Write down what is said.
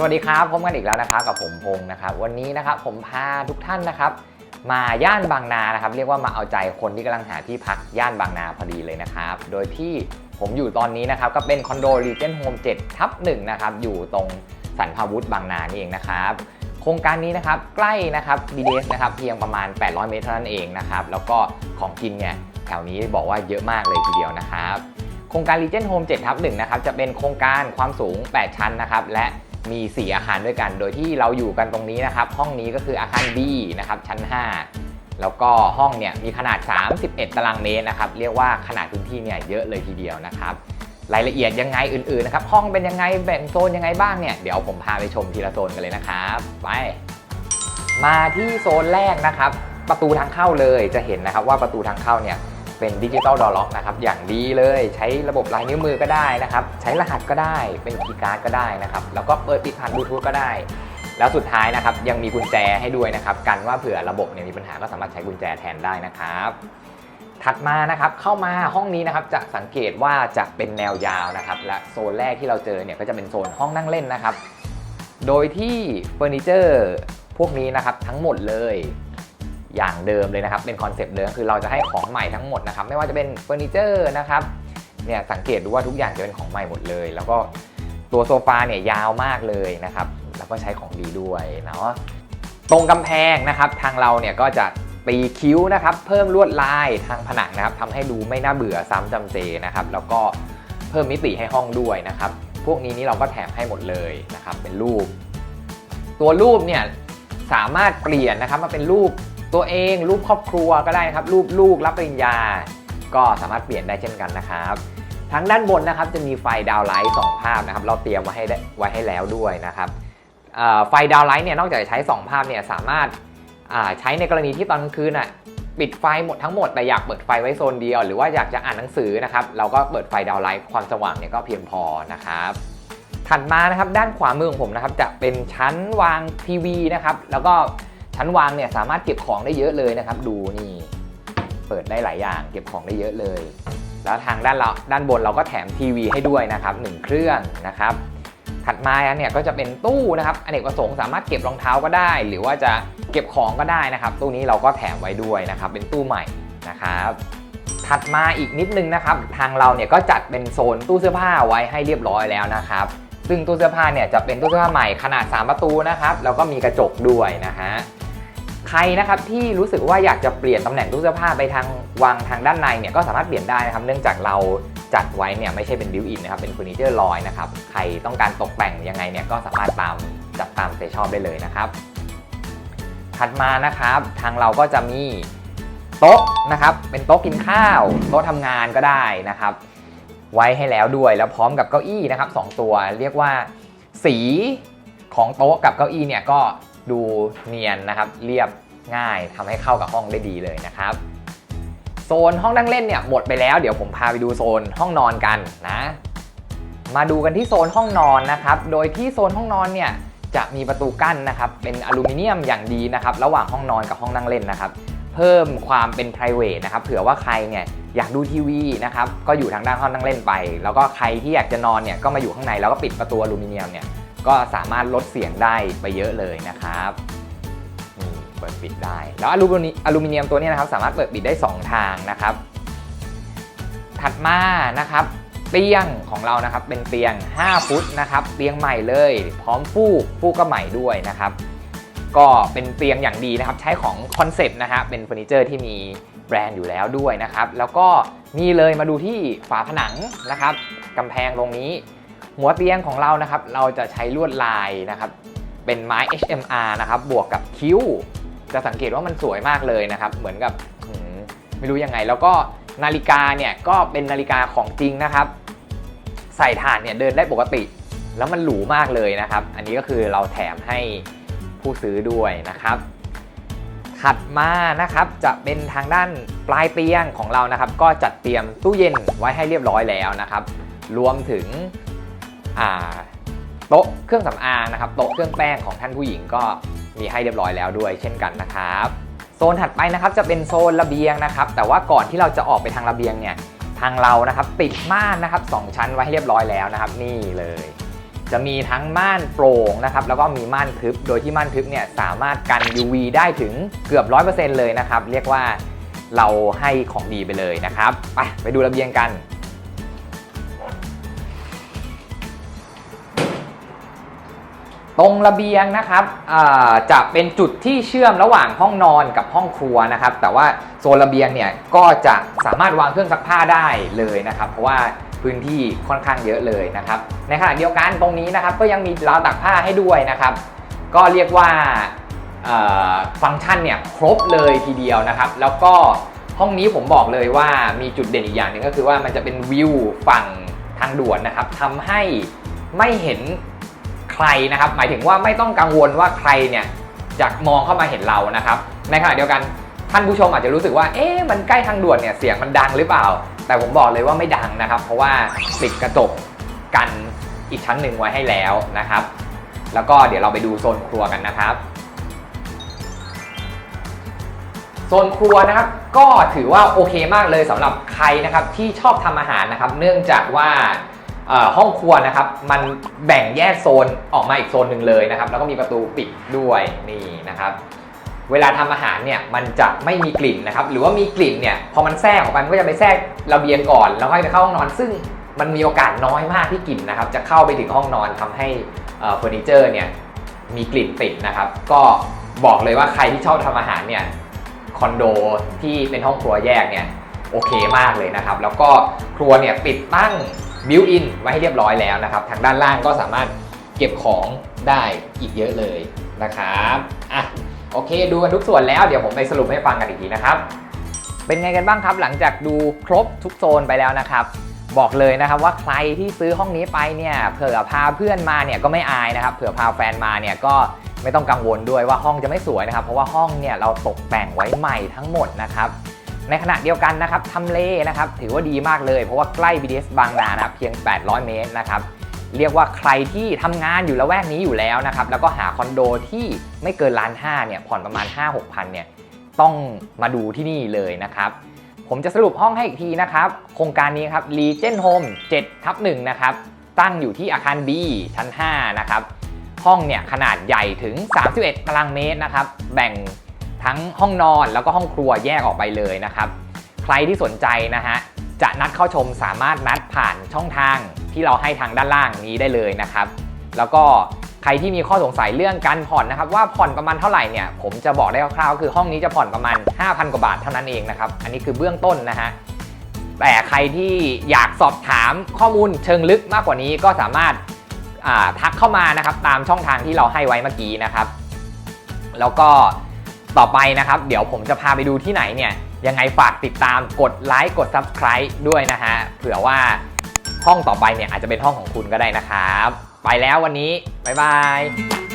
สวัสดีครับพบกันอีกแล้วนะครับกับผมพงศ์นะครับ วันนี้นะครับผมพาทุกท่านนะครับ มาย่านบางนานะครับ เรียกว่ามาเอาใจคนที่กำลังหาที่พักย่านบางนาพอดีเลยนะครับ โดยที่ผมอยู่ตอนนี้นะครับ ก็เป็นคอนโด Regent Home 7ทับ1นะครับ อยู่ตรงสันพาวุฒบางนานี่เองนะครับโครงการนี้นะครับใกล้นะครับ BDS นะครับเพียงประมาณ 800 เมตรเท่านั้นเองนะครับ แล้วก็ของกินเนี่ยแถวนี้บอกว่าเยอะมากเลยทีเดียวนะครับ โครงการ Regent Home 7ทับ1นะครับจะเป็นโครงการความสูง 8 ชั้นนะครับและ มี 4 อาคารด้วยกัน โดยที่เราอยู่กันตรงนี้นะครับ ห้องนี้ก็คืออาคาร B นะครับ ชั้น 5 แล้วก็ห้องเนี่ยมีขนาด 31 ตารางเมตรนะครับ เรียกว่าขนาดพื้นที่เนี่ยเยอะเลยทีเดียวนะครับ รายละเอียดยังไงอื่นๆนะครับ ห้องเป็นยังไงแบ่งโซนยังไงบ้างเนี่ย เดี๋ยวผมพาไปชมทีละโซนกันเลยนะครับ ไป มาที่โซนแรกนะครับ ประตูทางเข้าเลยจะเห็นนะครับว่าประตูทางเข้าเนี่ย เป็นดิจิตอลดอล็อกนะครับอย่างดีเลยใช้ระบบลายนิ้วมือก็ได้นะครับใช้รหัสก็ได้เป็นคีย์การ์ดก็ได้นะครับแล้วก็เปิดปิดผ่านบลูทูธก็ได้ แล้วสุดท้ายนะครับยังมีกุญแจให้ด้วยนะครับกันว่าเผื่อระบบเนี่ยมีปัญหาก็สามารถใช้กุญแจแทนได้นะครับถัดมานะครับเข้ามาห้องนี้นะครับจะสังเกตว่าจะเป็นแนวยาวนะครับและโซนแรกที่เราเจอเนี่ยก็จะเป็นโซนห้องนั่งเล่นนะครับ โดยที่เฟอร์นิเจอร์พวกนี้นะครับทั้งหมดเลย อย่างเดิมเลยนะครับ เป็นคอนเซปต์เดิมคือเราจะให้ของใหม่ทั้งหมดนะครับ ไม่ว่าจะเป็นเฟอร์นิเจอร์นะครับเนี่ยสังเกตดูว่าทุกอย่างจะเป็นของใหม่หมดเลย แล้วก็ตัวโซฟาเนี่ยยาวมากเลยนะครับ แล้วก็ใช้ของดีด้วยเนาะตรงกำแพงนะครับทางเราเนี่ยก็จะตีคิ้วนะครับ เพิ่มลวดลายทางผนังนะครับทำให้ดูไม่น่าเบื่อซ้ำจำเจนะครับ แล้วก็เพิ่มมิติให้ห้องด้วยนะครับ พวกนี้นี่เราก็แถมให้หมดเลยนะครับ เป็นรูป ตัวรูปเนี่ยสามารถเปลี่ยนนะครับมาเป็นรูป ตัวเองรูปครอบครัวก็ได้นะครับ รูปลูกรับปริญญา ก็สามารถเปลี่ยนได้เช่นกันนะครับทางด้านบนนะครับจะมีไฟดาวไลท์สองภาพนะครับ เราเตรียมไว้ให้ได้ไว้ให้แล้วด้วยนะครับไฟดาวไลท์เนี่ยนอกจากจะใช้ 2 ภาพเนี่ยสามารถาใช้ในกรณีที่ตอนกลางคืนอะปิดไฟหมดทั้งหมดแต่อยากเปิดไฟไว้โซนเดียว หรือว่าอยากจะอ่านหนังสือนะครับ เราก็เปิดไฟดาวไลท์ความสว่างเนี่ยก็เพียงพอนะครับถัดมานะครับด้านขวามือของผมนะครับจะเป็นชั้นวางทีวีนะครับแล้วก็ ชั้นวางเนี่ยสามารถเก็บของได้เยอะเลยนะครับ ดูนี่เปิดได้หลายอย่าง เก็บของได้เยอะเลย แล้วทางด้านเราด้านบนเราก็แถมทีวีให้ด้วยนะครับหนึ่งเครื่องนะครับ ถัดมาเนี่ยก็จะเป็นตู้นะครับอเนกประสงค์สามารถเก็บรองเท้าก็ได้ หรือว่าจะเก็บของก็ได้นะครับ ตู้นี้เราก็แถมไว้ด้วยนะครับ เป็นตู้ใหม่นะครับถัดมาอีกนิดนึงนะครับ ทางเราเนี่ยก็จัดเป็นโซนตู้เสื้อผ้าไว้ให้เรียบร้อยแล้วนะครับ ซึ่งตู้เสื้อผ้าเนี่ยจะเป็นตู้เสื้อผ้าใหม่ขนาด 3 ประตูนะครับ แล้วก็มีกระจกด้วยนะฮะ ใครนะครับที่รู้สึกว่าอยากจะเปลี่ยนตำแหน่งตู้เสื้อผ้าไปทางวางทางด้านในเนี่ยก็สามารถเปลี่ยนได้นะครับ เนื่องจากเราจัดไว้เนี่ยไม่ใช่เป็นบิวอินนะครับ เป็นเฟอร์นิเจอร์ลอยนะครับ ใครต้องการตกแต่งยังไงเนี่ยก็สามารถตามจัดตามใจชอบได้เลยนะครับ ถัดมานะครับทางเราก็จะมีโต๊ะนะครับ เป็นโต๊ะกินข้าว โต๊ะทำงานก็ได้นะครับ ไว้ให้แล้วด้วยแล้วพร้อมกับเก้าอี้นะครับสองตัวเรียกว่าสีของโต๊ะกับเก้าอี้เนี่ยก็ ดูเนียนนะครับ เรียบง่ายทำให้เข้ากับห้องได้ดีเลยนะครับ โซนห้องนั่งเล่นเนี่ยหมดไปแล้ว เดี๋ยวผมพาไปดูโซนห้องนอนกันนะ มาดูกันที่โซนห้องนอนนะครับ โดยที่โซนห้องนอนเนี่ยจะมีประตูกั้นนะครับเป็นอลูมิเนียมอย่างดีนะครับระหว่างห้องนอนกับห้องนั่งเล่นนะครับ เพิ่มความเป็น p r i v a t นะครับเผื่อว่าใครเนี่ยอยากดูทีวีนะครับก็อยู่ทางด้านห้องนั่งเล่นไป แล้วก็ใครที่อยากจะนอนเนี่ยก็มาอยู่ข้างในแล้วก็ปิดประตูอลูมิเนียมเนี่ย ก็สามารถลดเสียงได้ไปเยอะเลยนะครับเปิดปิดได้ แล้วอลูมิเนียอลูมิเนียมตัวนี้นะครับสามารถเปิดปิดได้ 2 ทางนะครับ ถัดมานะครับเตียงของเรานะครับเป็นเตียง 5 ฟุตนะครับ เตียงใหม่เลย พร้อมฟูกฟูกก็ใหม่ด้วยนะครับ ก็เป็นเตียงอย่างดีนะครับ ใช้ของคอนเซปต์นะฮะเป็นเฟอร์นิเจอร์ที่มีแบรนด์อยู่แล้วด้วยนะครับ แล้วก็นี่เลยมาดูที่ฝาผนังนะครับกำแพงตรงนี้ หัวเตียงของเรานะครับ เราจะใช้ลวดลายนะครับ เป็นไม้ HMR นะครับ บวกกับคิ้ว จะสังเกตว่ามันสวยมากเลยนะครับ เหมือนกับไม่รู้ยังไง แล้วก็นาฬิกาเนี่ยก็เป็นนาฬิกาของจริงนะครับ ใส่ถ่านเนี่ยเดินได้ปกติ แล้วมันหรูมากเลยนะครับ อันนี้ก็คือเราแถมให้ผู้ซื้อด้วยนะครับ ถัดมานะครับจะเป็นทางด้านปลายเตียงของเรานะครับ ก็จัดเตรียมตู้เย็นไว้ให้เรียบร้อยแล้วนะครับ รวมถึง โต๊ะเครื่องสำอางนะครับโต๊ะเครื่องแป้งของท่านผู้หญิงก็มีให้เรียบร้อยแล้วด้วย เช่นกันนะครับโซนถัดไปนะครับจะเป็นโซนระเบียงนะครับ แต่ว่าก่อนที่เราจะออกไปทางระเบียงเนี่ยทางเรานะครับติดม่านนะครับสองชั้นไว้ให้เรียบร้อยแล้วนะครับ นี่เลย จะมีทั้งม่านโปร่งนะครับแล้วก็มีม่านทึบ โดยที่ม่านทึบเนี่ยสามารถกัน UV ได้ถึงเกือบ 100%เลยนะครับ เรียกว่าเราให้ของดีไปเลยนะครับ ไปไปดูระเบียงกัน ตรงระเบียงนะครับจะเป็นจุดที่เชื่อมระหว่างห้องนอนกับห้องครัวนะครับ แต่ว่าโซนระเบียงเนี่ยก็จะสามารถวางเครื่องซักผ้าได้เลยนะครับ เพราะว่าพื้นที่ค่อนข้างเยอะเลยนะครับ ในขณะเดียวกันตรงนี้นะครับ ก็ยังมีราวตากผ้าให้ด้วยนะครับ ก็เรียกว่าฟังก์ชันเนี่ยครบเลยทีเดียวนะครับ แล้วก็ห้องนี้ผมบอกเลยว่ามีจุดเด่นอีกอย่างหนึ่งก็คือว่ามันจะเป็นวิวฝั่งทางด่วนนะครับทำให้ไม่เห็น ใครนะครับ หมายถึงว่าไม่ต้องกังวลว่าใครเนี่ยจะมองเข้ามาเห็นเรานะครับ ในขณะเดียวกันท่านผู้ชมอาจจะรู้สึกว่า เอ๊ะ มันใกล้ทางด่วนเนี่ย เสียงมันดังหรือเปล่า แต่ผมบอกเลยว่าไม่ดังนะครับ เพราะว่าปิดกระจกกันอีกชั้นหนึ่งไว้ให้แล้วนะครับ แล้วก็เดี๋ยวเราไปดูโซนครัวกันนะครับ โซนครัวนะครับ ก็ถือว่าโอเคมากเลยสำหรับใครนะครับที่ชอบทำอาหารนะครับ เนื่องจากว่า ห้องครัวนะครับ มันแบ่งแยกโซนออกมาอีกโซนหนึ่งเลยนะครับ แล้วก็มีประตูปิดด้วยนี่นะครับ เวลาทำอาหารเนี่ยมันจะไม่มีกลิ่นนะครับ หรือว่ามีกลิ่นเนี่ยพอมันแทรกออกไปมันก็จะไปแทรกระเบียงก่อนแล้วค่อยไปเข้าห้องนอน ซึ่งมันมีโอกาสน้อยมากที่กลิ่นนะครับ จะเข้าไปถึงห้องนอนทำให้เอ่อเฟอร์นิเจอร์เนี่ยมีกลิ่นติดนะครับ ก็บอกเลยว่าใครที่ชอบทำอาหารเนี่ยคอนโดที่เป็นห้องครัวแยกเนี่ยโอเคมากเลยนะครับ แล้วก็ครัวเนี่ยปิดตั้ง บิวอินไว้ให้เรียบร้อยแล้วนะครับ ทางด้านล่างก็สามารถเก็บของได้อีกเยอะเลยนะครับอะโอเค ดูกันทุกส่วนแล้วเดี๋ยวผมไปสรุปให้ฟังกันอีกทีนะครับ เป็นไงกันบ้างครับ หลังจากดูครบทุกโซนไปแล้วนะครับ บอกเลยนะครับว่าใครที่ซื้อห้องนี้ไปเนี่ยเผื่อพาเพื่อนมาเนี่ยก็ไม่อายนะครับเผื่อพาแฟนมาเนี่ยก็ไม่ต้องกังวลด้วยว่าห้องจะไม่สวยนะครับ เพราะว่าห้องเนี่ยเราตกแต่งไว้ใหม่ทั้งหมดนะครับ ในขณะเดียวกันนะครับทำเลนะครับถือว่าดีมากเลย เพราะว่าใกล้ BTS บางนานะครับเพียง 800 เมตรนะครับเรียกว่าใครที่ทำงานอยู่ละแวกนี้อยู่แล้วนะครับแล้วก็หาคอนโดที่ไม่เกินล้านห้าเนี่ยผ่อนประมาณ 5-6พันเนี่ยต้องมาดูที่นี่เลยนะครับผมจะสรุปห้องให้อีกทีนะครับโครงการนี้ครับ Legion Home 7ทับ1นะครับตั้งอยู่ที่อาคาร B ชั้น 5 นะครับ ห้องเนี่ยขนาดใหญ่ถึง 31 ตารางเมตรนะครับ แบ่ง ทั้งห้องนอนแล้วก็ห้องครัวแยกออกไปเลยนะครับ ใครที่สนใจนะฮะจะนัดเข้าชมสามารถนัดผ่านช่องทางที่เราให้ทางด้านล่างนี้ได้เลยนะครับ แล้วก็ใครที่มีข้อสงสัยเรื่องการผ่อนนะครับว่าผ่อนประมาณเท่าไหร่เนี่ยผมจะบอกได้คร่าวๆคือห้องนี้จะผ่อนประมาณ 5,000 กว่าบาทเท่านั้นเองนะครับ อันนี้คือเบื้องต้นนะฮะแต่ใครที่อยากสอบถามข้อมูลเชิงลึกมากกว่านี้ก็สามารถาทักเข้ามานะครับตามช่องทางที่เราให้ไว้เมื่อกี้นะครับ แล้วก็ ต่อไปนะครับ เดี๋ยวผมจะพาไปดูที่ไหนเนี่ย ยังไงฝากติดตามกดไลค์กด Subscribe ด้วยนะฮะ เผื่อว่าห้องต่อไปเนี่ยอาจจะเป็นห้องของคุณก็ได้นะครับ ไปแล้ววันนี้ บ๊ายบาย